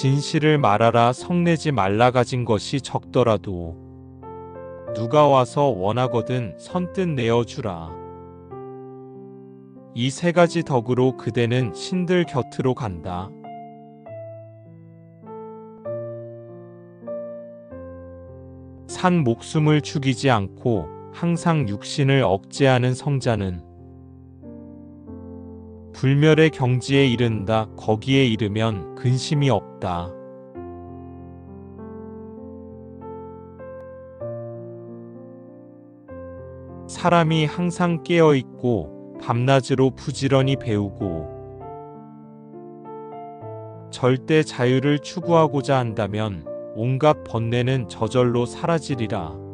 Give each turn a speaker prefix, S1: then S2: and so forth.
S1: 진실을 말하라 성내지 말라 가진 것이 적더라도 누가 와서 원하거든 선뜻 내어주라. 이 세 가지 덕으로 그대는 신들 곁으로 간다. 산 목숨을 죽이지 않고 항상 육신을 억제하는 성자는 불멸의 경지에 이른다. 거기에 이르면 근심이 없다. 사람이 항상 깨어 있고 밤낮으로 부지런히 배우고 절대 자유를 추구하고자 한다면 온갖 번뇌는 저절로 사라지리라.